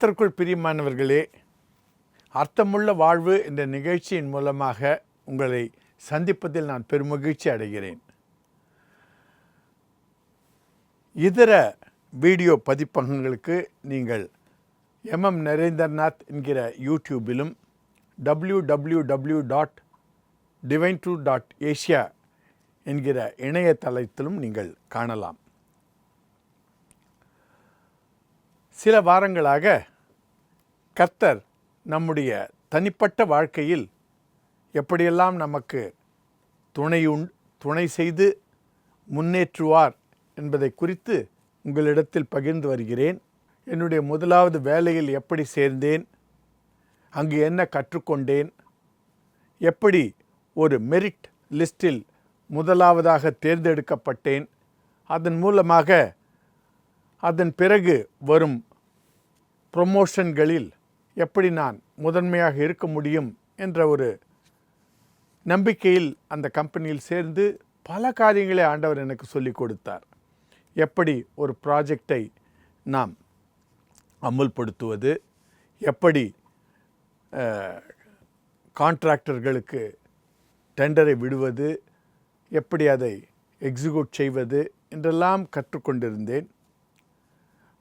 கர்த்தர்க்குள் பிரியமானவர்களே அர்த்தமுள்ள வாழ்வு என்ற நிகழ்ச்சியின் மூலமாக உங்களை சந்திப்பதில் நான் பெருமகிழ்ச்சி அடைகிறேன். இதர வீடியோ பதிப்பகங்களுக்கு நீங்கள் எம்எம் நரேந்திரநாத் என்கிற யூடியூபிலும் W W W dot divine two dot Asia என்கிற இணையதளத்திலும் நீங்கள் காணலாம். சில வாரங்களாக கர்த்தர் நம்முடைய தனிப்பட்ட வாழ்க்கையில் எப்படியெல்லாம் நமக்கு துணையுண் துணை செய்து முன்னேற்றுவார் என்பதை குறித்து உங்களிடத்தில் பகிர்ந்து வருகிறேன். என்னுடைய முதலாவது வேலையில் எப்படி சேர்ந்தேன்? அங்கு என்ன கற்றுக்கொண்டேன்? எப்படி ஒரு மெரிட் லிஸ்டில் முதலாவதாக தேர்ந்தெடுக்கப்பட்டேன்? அதன் மூலமாக அதன் பிறகு வரும் ப்ரொமோஷன்களில் எப்படி நான் முதன்மையாக இருக்க முடியும் என்ற ஒரு நம்பிக்கையில் அந்த கம்பெனியில் சேர்ந்து பல காரியங்களை ஆண்டவர் எனக்கு சொல்லிக் கொடுத்தார். எப்படி ஒரு ப்ராஜெக்டை நாம் அமுல்படுத்துவது எப்படி கான்ட்ராக்டர்களுக்கு டெண்டரை விடுவது எப்படி அதை எக்ஸிக்யூட் செய்வது என்றெல்லாம் கற்றுக்கொண்டிருந்தேன்.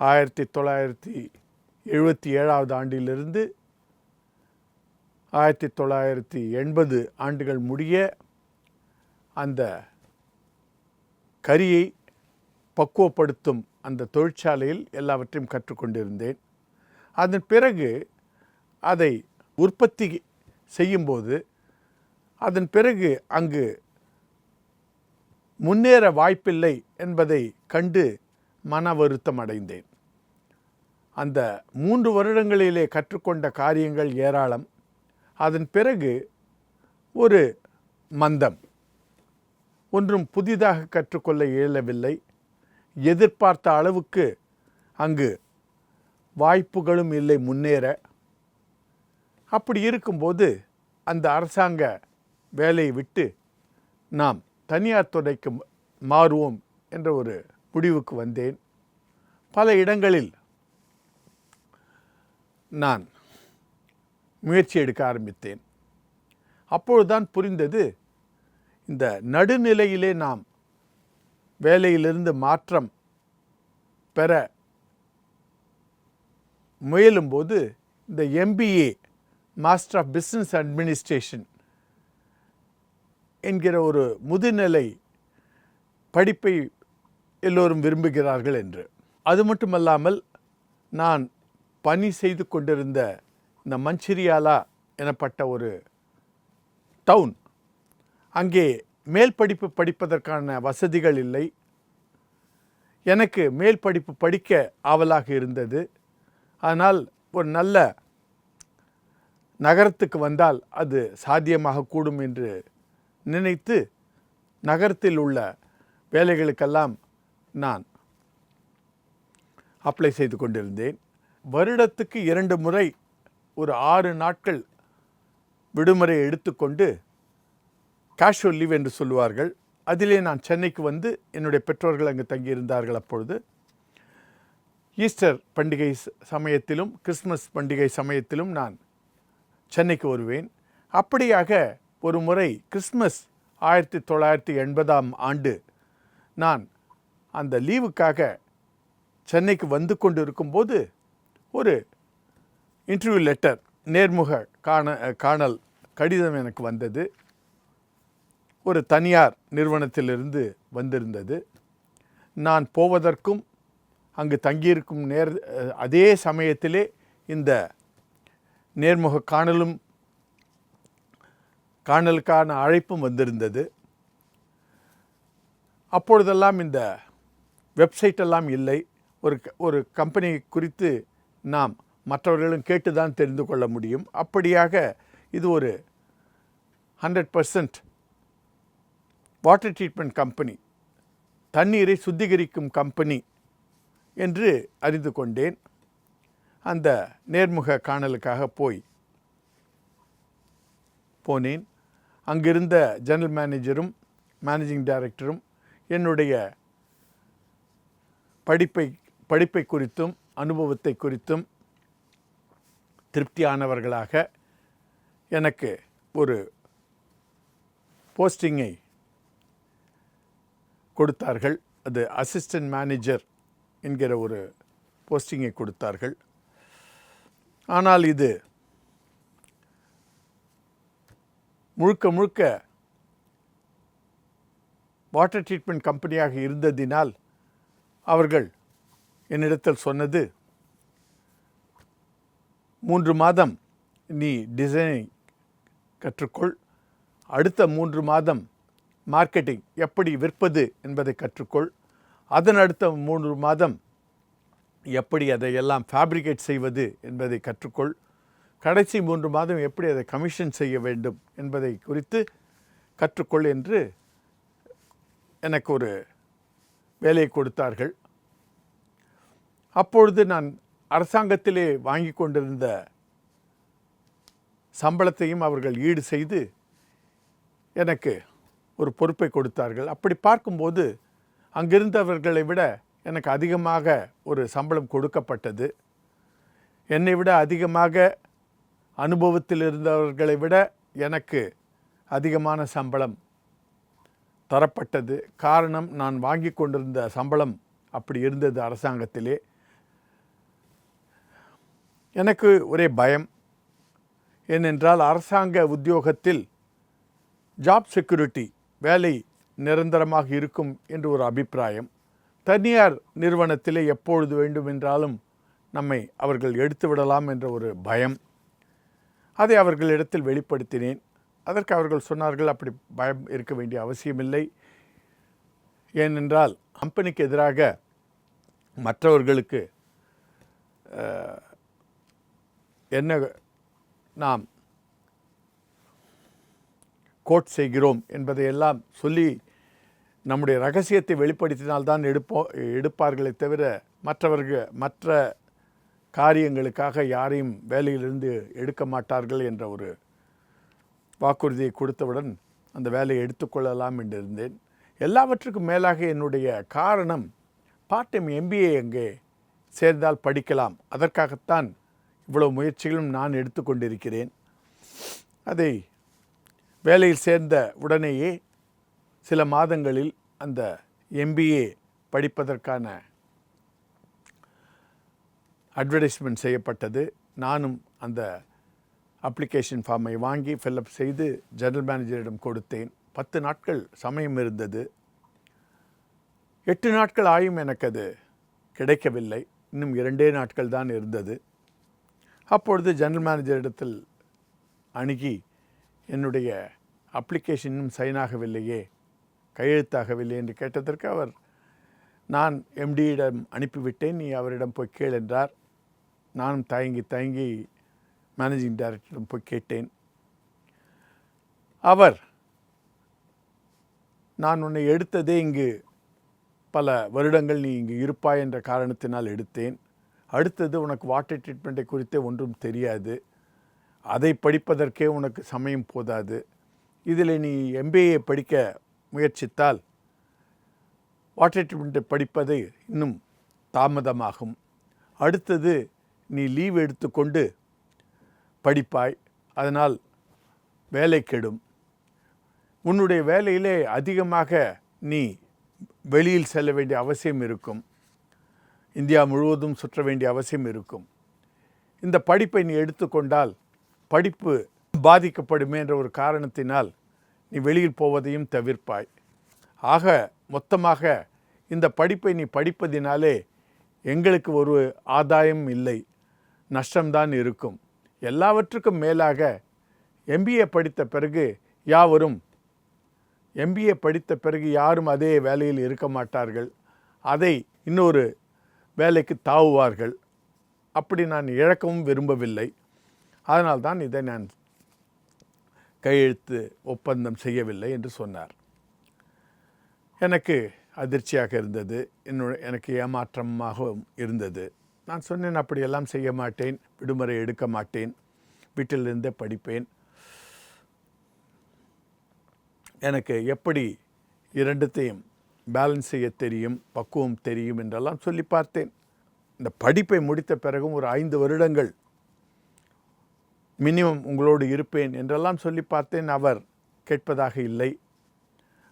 ஆயிரத்தி தொள்ளாயிரத்தி எழுபத்தி ஏழாவது ஆண்டிலிருந்து ஆயிரத்தி தொள்ளாயிரத்தி எண்பது ஆண்டுகள் முடிய அந்த கரியை பக்குவப்படுத்தும் அந்த தொழிற்சாலையில் எல்லாவற்றையும் கற்றுக்கொண்டிருந்தேன். அதன் பிறகு அதை உற்பத்தி செய்யும்போது அதன் பிறகு அங்கு முன்னேற வாய்ப்பில்லை என்பதை கண்டு மன வருத்தம் அடைந்தேன். அந்த மூன்று வருடங்களிலே கற்றுக்கொண்ட காரியங்கள் ஏராளம். அதன் பிறகு ஒரு மந்தம். ஒன்றும் புதிதாக கற்றுக்கொள்ள இயலவில்லை. எதிர்பார்த்த அளவுக்கு அங்கு வாய்ப்புகளும் இல்லை முன்னேற. அப்படி இருக்கும்போது அந்த அரசாங்க வேலையை விட்டு நாம் தனியார் துறைக்கு மாறுவோம் என்ற ஒரு முடிவுக்கு வந்தேன். பல இடங்களில் நான் முயற்சி எடுக்க ஆரம்பித்தேன். அப்பொழுதுதான் புரிந்தது இந்த நடுநிலையிலே நாம் வேலையிலிருந்து மாற்றம் பெற முயலும்போது இந்த MBA master of business administration என்கிற ஒரு முதுநிலை படிப்பை எல்லோரும் விரும்புகிறார்கள் என்று. அது மட்டுமல்லாமல் நான் பணி செய்து கொண்டிருந்த இந்த மஞ்சிரியாலா எனப்பட்ட ஒரு டவுன் அங்கே மேல் படிப்பு படிப்பதற்கான வசதிகள் இல்லை. எனக்கு மேல் படிப்பு படிக்க ஆவலாக இருந்தது. ஆனால் ஒரு நல்ல நகரத்துக்கு வந்தால் அது சாத்தியமாக கூடும் என்று நினைத்து நகரத்தில் உள்ள வேலைகளுக்கெல்லாம் நான் அப்ளை செய்து கொண்டிருந்தேன். வருடத்துக்கு இரண்டு முறை ஒரு ஆறு நாட்கள் விடுமுறை எடுத்துக்கொண்டு கேஷுவல் லீவ் என்று சொல்லுவார்கள். அதிலே நான் சென்னைக்கு வந்து என்னுடைய பெற்றோர்கள் அங்கு தங்கியிருந்தார்கள் அப்பொழுது. ஈஸ்டர் பண்டிகை சமயத்திலும் கிறிஸ்மஸ் பண்டிகை சமயத்திலும் நான் சென்னைக்கு வருவேன். அப்படியாக ஒரு முறை கிறிஸ்மஸ் ஆயிரத்தி தொள்ளாயிரத்தி எண்பதாம் ஆண்டு நான் அந்த லீவுக்காக சென்னைக்கு வந்து கொண்டு இருக்கும்போது ஒரு இன்டர்வியூ லெட்டர் நேர்முக காண காணல் கடிதம் எனக்கு வந்தது. ஒரு தனியார் நிறுவனத்திலிருந்து வந்திருந்தது. நான் போவதற்கும் அங்கு தங்கியிருக்கும் நேர் அதே சமயத்திலே இந்த நேர்முக காணலும் காணலுக்கான அழைப்பும் வந்திருந்தது. அப்பொழுதெல்லாம் இந்த வெப்சைட் எல்லாம் இல்லை. ஒரு க- ஒரு கம்பெனி குறித்து நாம் மற்றவர்களும் கேட்டு தான் தெரிந்து கொள்ள முடியும். அப்படியாக இது ஒரு hundred percent water treatment company தண்ணீரை சுத்திகரிக்கும் கம்பெனி என்று அறிந்து கொண்டேன். அந்த நேர்முக காணலுக்காக போய் போனேன். அங்கிருந்த ஜெனரல் மேனேஜரும் மேனேஜிங் டைரக்டரும் என்னுடைய படிப்பை படிப்பை குறித்தும் அனுபவத்தை குறித்தும் திருப்தியானவர்களாக எனக்கு ஒரு போஸ்டிங்கை கொடுத்தார்கள். அது அசிஸ்டன்ட் மேனேஜர் என்கிற ஒரு போஸ்டிங்கை கொடுத்தார்கள். ஆனால் இது முழுக்க முழுக்க வாட்டர் ட்ரீட்மெண்ட் கம்பெனியாக இருந்ததினால் அவர்கள் என்னிடத்தில் சொன்னது மூன்று மாதம் நீ டிசைனை கற்றுக்கொள். அடுத்த மூன்று மாதம் மார்க்கெட்டிங் எப்படி விற்பது என்பதை கற்றுக்கொள். அதன் அடுத்த மூன்று மாதம் எப்படி அதையெல்லாம் ஃபேப்ரிகேட் செய்வது என்பதை கற்றுக்கொள். கடைசி மூன்று மாதம் எப்படி அதை கமிஷன் செய்ய வேண்டும் என்பதை குறித்து கற்றுக்கொள் என்று எனக்கு ஒரு வேலையை கொடுத்தார்கள். அப்பொழுது நான் அரசாங்கத்திலே வாங்கி கொண்டிருந்த சம்பளத்தையும் அவர்கள் ஈடு செய்து எனக்கு ஒரு பொறுப்பை கொடுத்தார்கள். அப்படி பார்க்கும்போது அங்கிருந்தவர்களை விட எனக்கு அதிகமாக ஒரு சம்பளம் கொடுக்கப்பட்டது. என்னை விட அதிகமாக அனுபவத்தில் இருந்தவர்களை விட எனக்கு அதிகமான சம்பளம் தரப்பட்டது. காரணம் நான் வாங்கி கொண்டிருந்த சம்பளம் அப்படி இருந்தது அரசாங்கத்திலே. எனக்கு ஒரே பயம். ஏனென்றால் அரசாங்க உத்தியோகத்தில் ஜாப் செக்யூரிட்டி வேலை நிரந்தரமாக இருக்கும் என்று ஒரு அபிப்பிராயம். தனியார் நிறுவனத்திலே எப்பொழுது வேண்டுமென்றாலும் நம்மை அவர்கள் எடுத்து விடலாம் என்ற ஒரு பயம். அதை அவர்களிடத்தில் வெளிப்படுத்தினேன். அதற்கு அவர்கள் சொன்னார்கள் அப்படி பயம் இருக்க வேண்டிய அவசியமில்லை. ஏனென்றால் கம்பெனிக்கு எதிராக மற்றவர்களுக்கு என்ன நாம் கோட் செய்கிறோம் என்பதையெல்லாம் சொல்லி நம்முடைய ரகசியத்தை வெளிப்படுத்தினால்தான் எடுப்போ எடுப்பார்களே தவிர மற்றவர்கள் மற்ற காரியங்களுக்காக யாரையும் வேலையிலிருந்து எடுக்க மாட்டார்கள் என்ற ஒரு வாக்குறுதியை கொடுத்தவுடன் அந்த வேலையை எடுத்துக்கொள்ளலாம் என்று இருந்தேன். எல்லாவற்றுக்கும் மேலாக என்னுடைய காரணம் பார்ட் டைம் எம்பிஏ அங்கே சேர்ந்தால் படிக்கலாம். அதற்காகத்தான் இவ்வளவு முயற்சிகளும் நான் எடுத்துக்கொண்டிருக்கிறேன். அதை வேலையில் சேர்ந்த உடனேயே சில மாதங்களில் அந்த எம்பிஏ படிப்பதற்கான அட்வர்டைஸ்மெண்ட் செய்யப்பட்டது. நானும் அந்த அப்ளிகேஷன் ஃபார்மை வாங்கி ஃபில்அப் செய்து ஜெனரல் மேனேஜரிடம் கொடுத்தேன். பத்து நாட்கள் சமயம் இருந்தது. எட்டு நாட்கள் ஆயும் எனக்கு அது கிடைக்கவில்லை. இன்னும் இரண்டே நாட்கள் தான் இருந்தது. அப்பொழுது ஜெனரல் மேனேஜரிடத்தில் அணுகி என்னுடைய அப்ளிகேஷன் இன்னும் சைன் ஆகவில்லையே கையெழுத்தாகவில்லை என்று கேட்டதற்கு அவர் நான் எம்டியிடம் அனுப்பிவிட்டேன் நீ அவரிடம் போய் கேள் என்றார். நானும் தயங்கி தயங்கி மேனேஜிங் டைரக்டரிடம் போய் கேட்டேன். அவர் நான் உன்னை எடுத்ததே இங்கு பல வருடங்கள் நீ இங்கு இருப்பாய் என்ற காரணத்தினால் எடுத்தேன். அடுத்தது உனக்கு வாட்டர் ட்ரீட்மெண்ட்டை குறித்தே ஒன்றும் தெரியாது. அதை படிப்பதற்கே உனக்கு சமயம் போதாது. இதில் நீ எம்பிஏ படிக்க முயற்சித்தால் வாட்டர் ட்ரீட்மெண்ட்டை படிப்பது இன்னும் தாமதமாகும். அடுத்தது நீ லீவ் எடுத்துக்கொண்டு படிப்பாய். அதனால் வேலை கெடும். உன்னுடைய வேலையிலே அதிகமாக நீ வெளியில் செல்ல வேண்டிய அவசியம் இருக்கும். இந்தியா முழுவதும் சுற்ற வேண்டிய அவசியம் இருக்கும். இந்த படிப்பை நீ எடுத்துக்கொண்டால் படிப்பு பாதிக்கப்படுமே என்ற ஒரு காரணத்தினால் நீ வெளியில் போவதையும் தவிர்ப்பாய். ஆக மொத்தமாக இந்த படிப்பை நீ படிப்பதினாலே எங்களுக்கு ஒரு ஆதாயம் இல்லை. நஷ்டம்தான் இருக்கும். எல்லாவற்றுக்கும் மேலாக எம்பிஏ படித்த பிறகு யாவரும் எம்பிஏ படித்த பிறகு யாரும் அதே வேலையில் இருக்க மாட்டார்கள். அதை இன்னொரு வேலைக்கு தாவுவார்கள். அப்படி நான் இழக்கவும் விரும்பவில்லை. அதனால்தான் இதை நான் கையெழுத்து ஒப்பந்தம் செய்யவில்லை என்று சொன்னார். எனக்கு அதிர்ச்சியாக இருந்தது. என்னோட எனக்கு ஏமாற்றமாகவும் இருந்தது. நான் சொன்னேன் அப்படியெல்லாம் செய்ய மாட்டேன். விடுமுறை எடுக்க மாட்டேன். வீட்டிலிருந்தே படிப்பேன். எனக்கு எப்படி இரண்டுத்தையும் பேலன்ஸ் செய்ய தெரியும் பக்குவம் தெரியும் என்றெல்லாம் சொல்லி பார்த்தேன். இந்த படிப்பை முடித்த பிறகும் ஒரு ஐந்து வருடங்கள் மினிமம் உங்களோடு இருப்பேன் என்றெல்லாம் சொல்லி பார்த்தேன். அவர் கேட்பதாக இல்லை.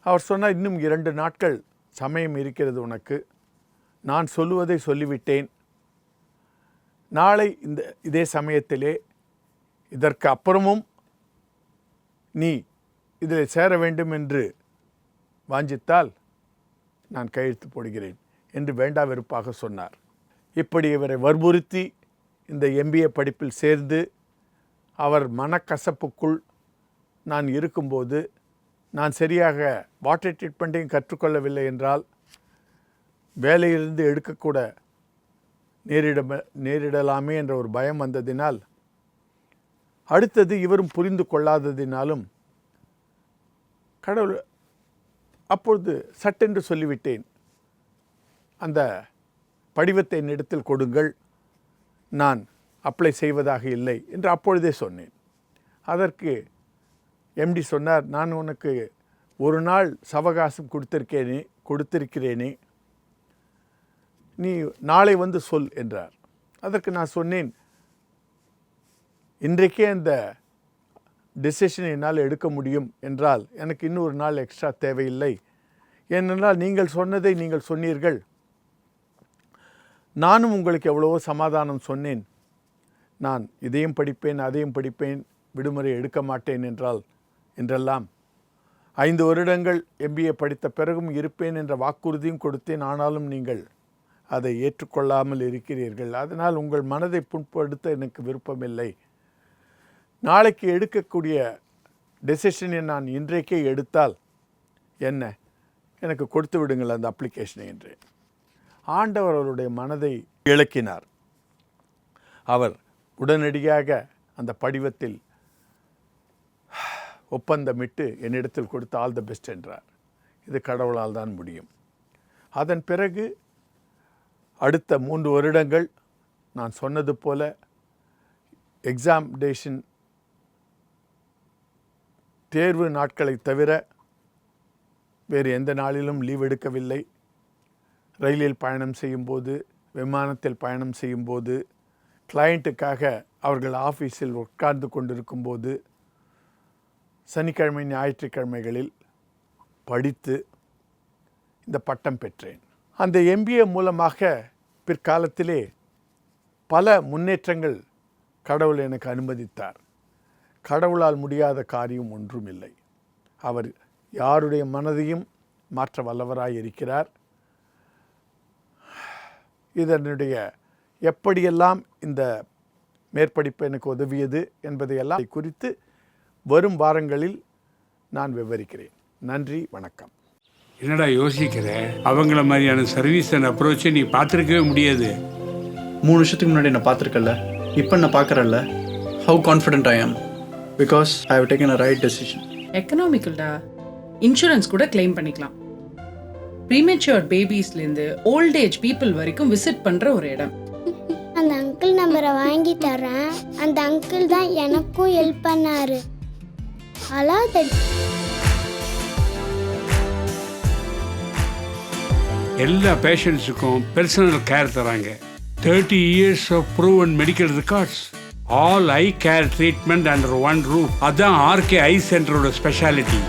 அவர் சொன்னால் இன்னும் இரண்டு நாட்கள் சமயம் இருக்கிறது உனக்கு. நான் சொல்லுவதை சொல்லிவிட்டேன். நாளை இந்த இதே சமயத்திலே இதற்கு அப்புறமும் நீ இதில் சேர வேண்டும் என்று வாஞ்சித்தால் நான் கையெழுத்து போடுகிறேன் என்று வேண்டா வெறுப்பாக சொன்னார். இப்படி இவரை வற்புறுத்தி இந்த எம்பிஏ படிப்பில் சேர்ந்து அவர் மனக்கசப்புக்குள் நான் இருக்கும்போது நான் சரியாக வாட்டர் ட்ரீட்மெண்ட்டையும் கற்றுக்கொள்ளவில்லை என்றால் வேலையிலிருந்து எடுக்கக்கூட நேரிட நேரிடலாமே என்ற ஒரு பயம் வந்ததினால் அடுத்தது இவரும் புரிந்து கொள்ளாததினாலும் கடவுள் அப்பொழுது சட்டென்று சொல்லிவிட்டேன். அந்த படிவத்தை என்னிடத்தில் கொடுங்கள். நான் அப்ளை செய்வதாக இல்லை என்று அப்பொழுதே சொன்னேன். அதற்கு எம்டி சொன்னார் நான் உனக்கு ஒரு நாள் சவகாசம் கொடுத்திருக்கேனே கொடுத்திருக்கிறேனே. நீ நாளை வந்து சொல் என்றார். அதற்கு நான் சொன்னேன் இன்றைக்கே அந்த டெசிஷனை என்னால் எடுக்க முடியும் என்றால் எனக்கு இன்னொரு நாள் எக்ஸ்ட்ரா தேவையில்லை. ஏனென்றால் நீங்கள் சொன்னதை நீங்கள் சொன்னீர்கள். நானும் உங்களுக்கு எவ்வளவோ சமாதானம் சொன்னேன். நான் இதையும் படிப்பேன் அதையும் படிப்பேன் விடுமுறை எடுக்க மாட்டேன் என்றால் என்றெல்லாம். ஐந்து வருடங்கள் எம்பிஏ படித்த பிறகும் இருப்பேன் என்ற வாக்குறுதியும் கொடுத்தேன். ஆனாலும் நீங்கள் அதை ஏற்றுக்கொள்ளாமல் இருக்கிறீர்கள். அதனால் உங்கள் மனதை புண்படுத்த எனக்கு விருப்பமில்லை. நாளைக்கு எடுக்கக்கூடிய டெசிஷனை நான் இன்றைக்கே எடுத்தால் என்ன? எனக்கு கொடுத்து விடுங்கள் அந்த அப்ளிகேஷனை என்று. ஆண்டவர் அவருடைய மனதை இழக்கினார். அவர் உடனடியாக அந்த படிவத்தில் ஒப்பந்தமிட்டு என்னிடத்தில் கொடுத்து ஆல் த பெஸ்ட் என்றார். இது கடவுளால் தான் முடியும். அதன் பிறகு அடுத்த மூன்று வருடங்கள் நான் சொன்னது போல எக்ஸாமினேஷன் தேர்வு நாட்களை தவிர வேறு எந்த நாளிலும் லீவ் எடுக்கவில்லை. ரயிலில் பயணம் செய்யும்போது விமானத்தில் பயணம் செய்யும்போது கிளையண்ட்டுக்காக அவர்கள் ஆஃபீஸில் உட்கார்ந்து கொண்டிருக்கும்போது சனிக்கிழமை ஞாயிற்றுக்கிழமைகளில் படித்து இந்த பட்டம் பெற்றேன். அந்த எம்பிஏ மூலமாக பிற்காலத்திலே பல முன்னேற்றங்கள் கடவுள் எனக்கு அனுமதித்தார். கடவுளால் முடியாத காரியம் ஒன்றும் இல்லை அவர் யாருடைய மனதையும் மாற்ற வல்லவராய் இருக்கிறார். இதனுடைய எப்படியெல்லாம் இந்த மேற்படிப்பு எனக்கு உதவியது என்பதையெல்லாம் குறித்து வரும் வாரங்களில் நான் விவரிக்கிறேன். நன்றி வணக்கம். என்னடா யோசிக்கிற? அவங்கள மாதிரியான சர்வீஸ் அண்ட் அப்ரோச்சை நீ பார்த்துருக்கவே முடியாது. மூணு வருஷத்துக்கு முன்னாடி நான் பார்த்துருக்கல இப்போ நான் பார்க்குறேன்ல how confident I am because I have taken a right decision எக்கனாமிக்கல்டா insurance கூட கிளைம் பண்ணிக்கலாம். ப்ரீமெச்சுவர் பேபிஸ்லேருந்து ஓல்ட் ஏஜ் பீப்புள் வரைக்கும் விசிட் பண்ணுற ஒரு இடம். அந்த அங்கிள் நம்பரை வாங்கி தரேன். அந்த அங்கிள் தான் எனக்கும் ஹெல்ப் பண்ணாரு. அழாதடி எல்லா பேஷண்ட்ஸுக்கும் பர்சனல் கேர் தராங்க. Thirty years of proven medical records all eye care treatment under one roof அதான் ஆர்கே ஐ சென்டரோட ஸ்பெஷாலிட்டி